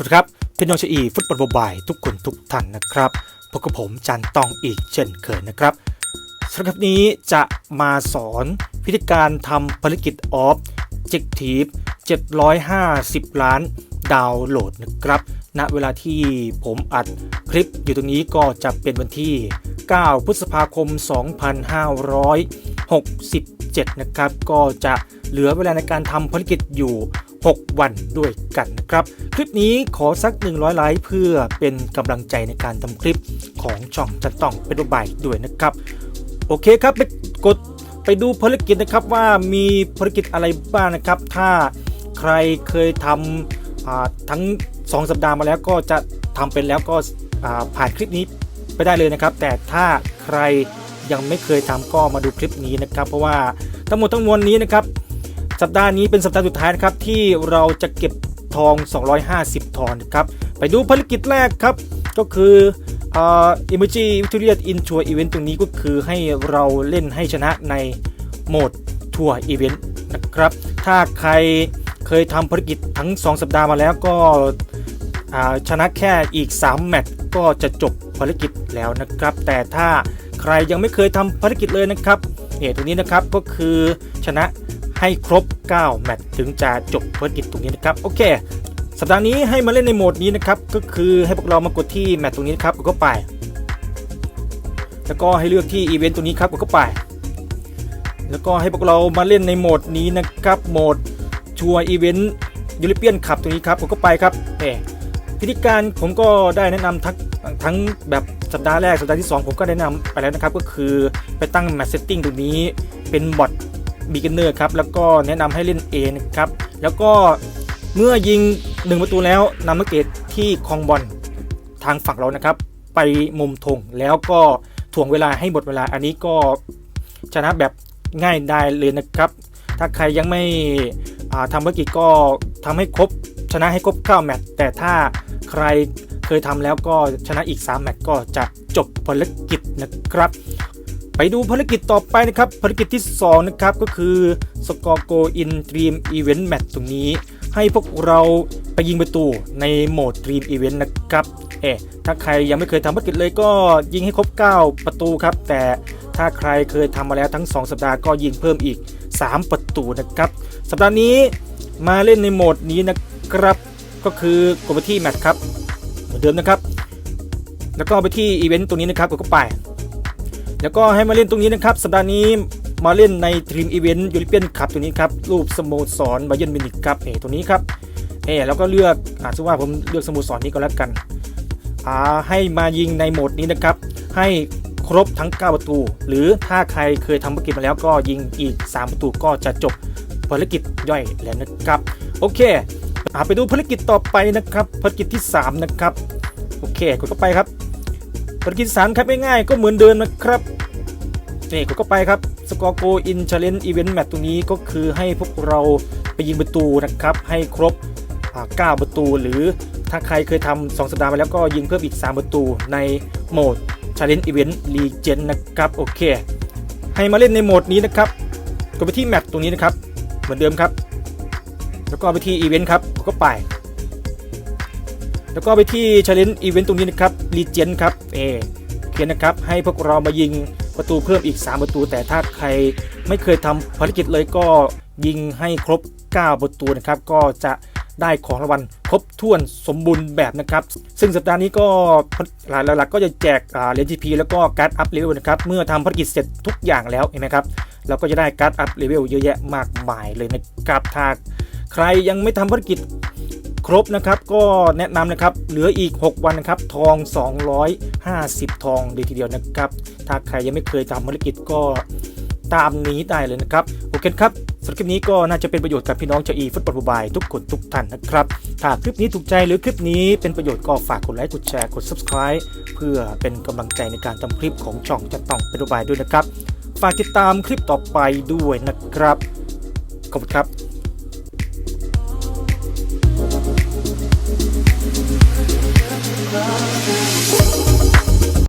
สวัสดีครับพี่น้องชาวอีฟุตบอลบายทุกคนทุกท่านนะครับพบกับผมจันตองอีกเช่นเคยนะครับสำหรับนี้จะมาสอนวิธีการทำภารกิจออฟเจกทีฟ750 ล้านดาวน์โหลดนะครับณเวลาที่ผมอัดคลิปอยู่ตรงนี้ก็จะเป็นวันที่ 9 พฤษภาคม 2567 นะครับ ก็จะเหลือเวลาในการทำภารกิจอยู่ 6 วันด้วยกันนะครับ คลิปนี้ขอสัก 100 ไลค์เพื่อเป็นกำลังใจในการทำคลิปของช่องจันต้องเป็นรูปใบด้วยนะครับ โอเคครับไปกดไปดูภารกิจนะครับว่ามีภารกิจอะไรบ้างนะครับ ถ้าใครเคยทำทั้ง 2 สัปดาห์มาแล้วก็จะทำเป็นแล้วก็ผ่านคลิปนี้ไปได้เลยนะครับ แต่ถ้าใครยังไม่เคยทำก็มาดูคลิปนี้นะครับ เพราะว่าทั้งหมดทั้งมวลนี้นะครับ สัปดาห์นี้เป็นสัปดาห์สุดท้ายนะครับที่เราจะเก็บทอง 250 ทองนครับ ไปดูภารกิจแรกครับ ก็คือเอ่อ Emoji Victoria in Tour Event ตรงนี้ก็คือให้เราเล่นให้ชนะในโหมดทัวร์อีเวนต์นะครับ ถ้าใครเคยทำภารกิจทั้ง 2 สัปดาห์มาแล้วก็อ่าชนะแค่อีก 3 แมตช์ก็จะจบภารกิจแล้วนะครับ แต่ถ้าใครยังไม่เคยทำภารกิจเลยนะครับเนี่ยตรงนี้นะครับก็คือชนะ ให้ครบ 9 แมตช์ถึงจะจบภารกิจตรงนี้นะครับ โอเค สัปดาห์นี้ให้มาเล่นในโหมดนี้นะครับ ก็คือให้พวกเรามากดที่แมตช์ตรงนี้นครับกดเข้าไป แล้วก็ให้เลือกที่อีเวนต์ตรงนี้ครับกดเข้าไป แล้วก็ให้พวกเรามาเล่นในโหมดนี้นะครับโหมดทัวร์อีเวนต์ยูริเปียนขับตรงนี้ครับกดเข้าไปครับเอพิธีการผมก็ได้แนะนำทั้งทั้งแบบสัปดาห์แรกสัปดาห์ที่ 2 ผมก็ได้แนะนำไปแล้วนะครับ ก็คือไปตั้งแมตช์เซตติ้งตรงนี้เป็นบอท บีกเนอร์ครับแล้วก็แนะนำให้เล่น A นะครับแล้วก็เมื่อยิง 1 ประตูแล้วนำนักเตะที่คองบอลทางฝั่งเรานะครับ ไปมุมธงแล้วก็ถ่วงเวลาให้หมดเวลาอันนี้ก็ชนะแบบง่ายได้เลยนะครับ ถ้าใครยังไม่อ่าทำภารกิจก็ทำให้ครบชนะให้ครบ 9 แมตช์แต่ถ้าใครเคยทำแล้วก็ชนะอีก 3 แมตช์ก็จะจบภารกิจนะครับ ไปดูภารกิจต่อไปนะครับ ภารกิจที่ 2 นะครับ ก็คือ Score Go in Dream Event Match ตรงนี้ ให้พวกเราไปยิงประตูในโหมด Dream Event นะครับเอ๊ะถ้าใครยังไม่เคยทำภารกิจเลยก็ยิงให้ครบ 9 ประตูครับ แต่ถ้าใครเคยทำมาแล้วทั้ง 2 สัปดาห์ก็ยิงเพิ่มอีก 3 ประตูนะครับ สัปดาห์นี้มาเล่นในโหมดนี้นะครับ ก็คือกดไปที่แมตช์ครับเหมือนเดิมนะครับ แล้วก็ไปที่อีเวนต์ตรงนี้นะครับกดเข้าไป แล้วก็ให้มาเล่นตรงนี้นะครับ สัปดาห์นี้มาเล่นในทีมอีเวนต์ยูริเปียนคัพตัวนี้ครับรูปสโมสรบาเยนมินิกครับเอตัวนี้ครับเอแล้วก็เลือกอาสมมติว่าผมเลือกสโมสรนี้ก็แล้วกันอ่าให้มายิงในโหมดนี้นะครับ ให้ครบทั้ง 9 ประตู หรือถ้าใครเคยทำภารกิจมาแล้วก็ยิงอีก 3 ประตูก็จะจบภารกิจย่อยแล้วนะครับ โอเคอาไปดูภารกิจต่อไปนะครับภารกิจที่ 3 นะครับ โอเคกดเข้าไปครับ ภากิจสามครับง่ายๆก็เหมือนเดิมนะครับนี่กดเข้าไปครับสกอร์โกอินชาเลนจ์อีเวนต์แมตตัวนี้ก็คือให้พวกเราไปยิงประตูนะครับ ให้ครบ9ประตู หรือถ้าใครเคยทำ2สัปดาห์มาแล้วก็ยิงเพิ่มอีก 3 ประตูในโหมดชาเลนจ์อีเวนต์ลีเจนนะครับโอเค ให้มาเล่นในโหมดนี้นะครับกดไปที่แมตตรงนี้นะครับ เหมือนเดิมครับ แล้วก็ไปที่อีเวนต์ครับกดเข้าไป แล้วก็ไปที่ Challenge Event ตรงนี้นะครับ Legend ครับเอโอเคนนะครับให้พวกเรามายิงประตูเพิ่มอีก 3 ประตู แต่ถ้าใครไม่เคยทำภารกิจเลยก็ยิงให้ครบ 9 ประตูนะครับก็จะได้ของรางวัลครบถ้วนสมบูรณ์แบบนะครับ ซึ่งสัปดาห์นี้ก็หลักๆก็จะแจกเหรียญ GP แล้วก็การ์ดอัพเลเวลนะครับเมื่อทำภารกิจเสร็จทุกอย่างแล้วเห็นไหมครับเราก็จะได้การ์ดอัพเลเวลเยอะแยะมากมายเลยนะครับถ้าใครยังไม่ทำภารกิจ ครบนะครับก็แนะนำนะครับเหลืออีก 6 วันนะครับทอง 250 ทองเลยทีเดียวนะครับ ถ้าใครยังไม่เคยทำภารกิจก็ตามนี้ได้เลยนะครับ โอเคครับสำหรับคลิปนี้ก็น่าจะเป็นประโยชน์กับพี่น้องชาวอีฟุตบอลบายทุกคนทุกท่านนะครับถ้าคลิปนี้ถูกใจหรือคลิปนี้เป็นประโยชน์ก็ฝากกดไลค์กดแชร์กด subscribe เพื่อเป็นกำลังใจในการทำคลิปของช่องจะต้องเป็นบายด้วยนะครับ ฝากติดตามคลิปต่อไปด้วยนะครับขอบคุณครับ love.